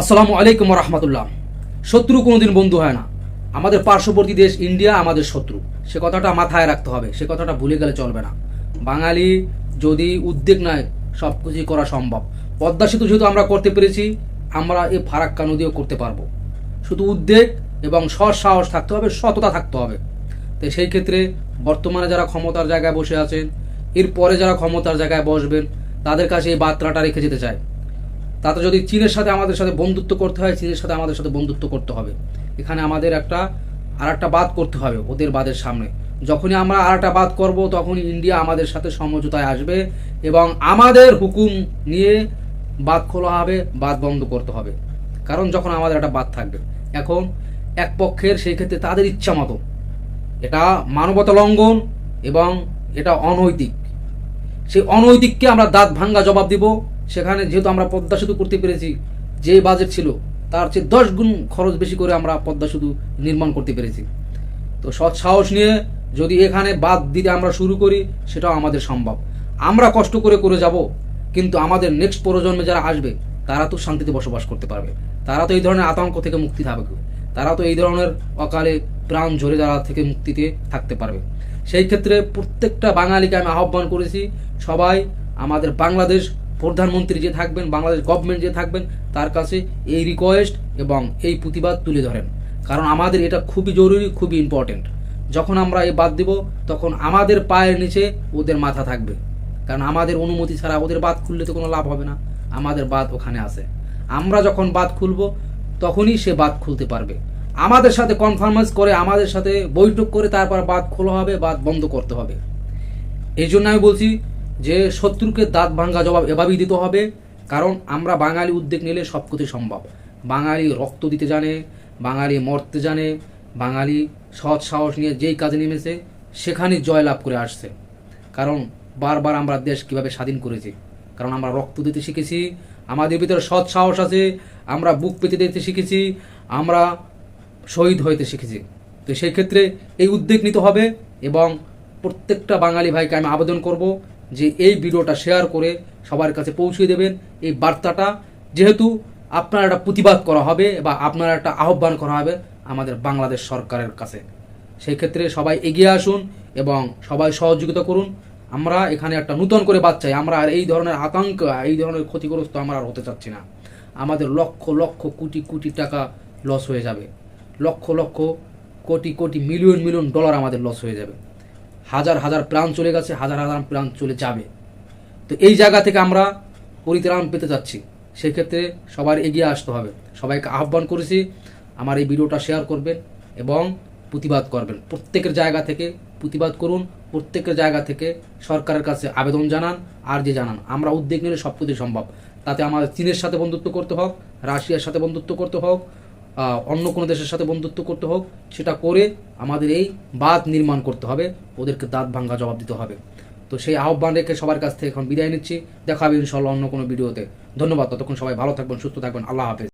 আসসালামু আলাইকুম রহমতুল্লাহ শত্রু কোনোদিন বন্ধু হয় না। আমাদের পার্শ্ববর্তী দেশ ইন্ডিয়া আমাদের শত্রু। সে কথাটা মাথায় রাখতে হবে, সে কথাটা ভুলে গেলে চলবে না। বাঙালি যদি উদ্বেগ নেয় সব কিছুই করা সম্ভব। পদ্মা সেতু যেহেতু আমরা করতে পেরেছি, আমরা এই ফারাক্কা নদীও করতে পারব। শুধু উদ্বেগ এবং সৎ সাহস থাকতে হবে, সততা থাকতে হবে। তো সেই ক্ষেত্রে বর্তমানে যারা ক্ষমতার জায়গায় বসে আছেন, এরপরে যারা ক্ষমতার জায়গায় বসবেন, তাদের কাছে এই বার্তাটা রেখে যেতে চায় তাতে যদি চীনের সাথে আমাদের সাথে বন্ধুত্ব করতে হয়, চীনের সাথে আমাদের সাথে বন্ধুত্ব করতে হবে। এখানে আমাদের একটা আর একটা বাদ করতে হবে ওদের বাদের সামনে। যখনই আমরা আর একটা বাদ করব, তখনই ইন্ডিয়া আমাদের সাথে সমঝোতায় আসবে এবং আমাদের হুকুম নিয়ে বাদ খোলা হবে বাদ বন্ধ করতে হবে। কারণ যখন আমাদের একটা বাদ থাকবে। এখন এক পক্ষের সেই ক্ষেত্রে তাদের ইচ্ছা মতো। এটা মানবতা লঙ্ঘন এবং এটা অনৈতিক। সেই অনৈতিককে আমরা দাঁত ভাঙ্গা জবাব দিব। সেখানে যেহেতু আমরা পদ্মা সেতু করতে পেরেছি, যে বাজেট ছিল, তার চেয়ে দশ গুণ খরচ বেশি করে আমরা পদ্মা সেতু নির্মাণ করতে পেরেছি। তো সৎ সাহস নিয়ে যদি এখানে বাদ দিতে আমরা শুরু করি, সেটাও আমাদের সম্ভব। আমরা কষ্ট করে করে যাব, কিন্তু আমাদের নেক্সট প্রজন্মে যারা আসবে, তারা তো শান্তিতে বসবাস করতে পারবে। তারা তো এই ধরনের আতঙ্ক থেকে মুক্তি থাকবে। তারা তো এই ধরনের অকালে প্রাণ ঝরে যারা থেকে মুক্তিতে থাকতে পারবে। সেই ক্ষেত্রে প্রত্যেকটা বাঙালিকে আমি আহ্বান করেছি, সবাই আমাদের বাংলাদেশ প্রধানমন্ত্রী যে থাকবেন, বাংলাদেশ গভর্নমেন্ট যে থাকবেন, তার কাছে এই রিকোয়েস্ট এবং এই প্রতিবাদ তুলে ধরেন। কারণ আমাদের এটা খুবই জরুরি, খুবই ইম্পর্টেন্ট যখন আমরা এই বাদ দিব, তখন আমাদের পায়ের নিচে ওদের মাথা থাকবে। কারণ আমাদের অনুমতি ছাড়া ওদের বাদ খুললে তো কোনো লাভ হবে না। আমাদের বাদ ওখানে আছে। আমরা যখন বাদ খুলবো, তখনই সে বাদ খুলতে পারবে। আমাদের সাথে কনফার্মেন্স করে, আমাদের সাথে বৈঠক করে, তারপর বাদ খোলা হবে বাদ বন্ধ করতে হবে। এই জন্য আমি বলছি যে শত্রুকে দাঁত ভাঙ্গা জবাব এভাবেই দিতে হবে। কারণ আমরা বাঙালি উদ্যোগ নিলে সব কিছু সম্ভব। বাঙালি রক্ত দিতে জানে, বাঙালি মরতে জানে, বাঙালি সৎ সাহস নিয়ে যেই কাজে নেমেছে সেখানে জয় লাভ করে আসছে। কারণ বারবার আমরা দেশ কীভাবে স্বাধীন করেছি? কারণ আমরা রক্ত দিতে শিখেছি, আমাদের ভিতরে সৎ সাহস আছে, আমরা বুক পেতে দিতে শিখেছি, আমরা শহীদ হইতে শিখেছি। তো সেই ক্ষেত্রে এই উদ্যোগ নিতে হবে এবং প্রত্যেকটা বাঙালি ভাইকে আমি আবেদন করব যে এই ভিডিওটা শেয়ার করে সবার কাছে পৌঁছে দেবেন। এই বার্তাটা যেহেতু আপনার একটা প্রতিবাদ করা হবে বা আপনার একটা আহ্বান করা হবে আমাদের বাংলাদেশ সরকারের কাছে। সেই ক্ষেত্রে সবাই এগিয়ে আসুন এবং সবাই সহযোগিতা করুন। আমরা এখানে একটা নূতন করে বাচ্চাই আমরা আর এই ধরনের আতঙ্ক, এই ধরনের ক্ষতিগ্রস্ত আমরা আর হতে চাচ্ছি না। আমাদের লক্ষ লক্ষ কোটি কোটি টাকা লস হয়ে যাবে। লক্ষ লক্ষ কোটি কোটি মিলিয়ন মিলিয়ন ডলার আমাদের লস হয়ে যাবে। হাজার হাজার প্রাণ চলে গেছে, হাজার হাজার প্রাণ চলে যাবে। তো এই জায়গা থেকে আমরা পরিত্রাণ পেতে যাচ্ছি সেক্ষেত্রে সবার এগিয়ে আসতে হবে। সবাইকে আহ্বান করেছি, আমার এই ভিডিওটা শেয়ার করবেন এবং প্রতিবাদ করবেন। প্রত্যেকের জায়গা থেকে প্রতিবাদ করুন, প্রত্যেকের জায়গা থেকে সরকারের কাছে আবেদন জানান, আর যে জানান। আমরা উদ্যোগ নিলে সব সম্ভব। তাতে আমাদের চীনের সাথে বন্ধুত্ব করতে হোক, রাশিয়ার সাথে বন্ধুত্ব করতে হোক অন্য কোনো দেশের সাথে বন্ধুত্ব করতে হোক, সেটা করে আমাদের এই বাঁধ নির্মাণ করতে হবে, ওদেরকে দাঁত ভাঙ্গা জবাব দিতে হবে। তো সেই আহ্বান রেখে সবার কাছ থেকে এখন বিদায় নিচ্ছি। দেখা হবে ইনশাল্লাহ অন্য কোনো ভিডিওতে। ধন্যবাদ, ততক্ষণ সবাই ভালো থাকবেন, সুস্থ থাকবেন, আল্লাহ হাফেজ।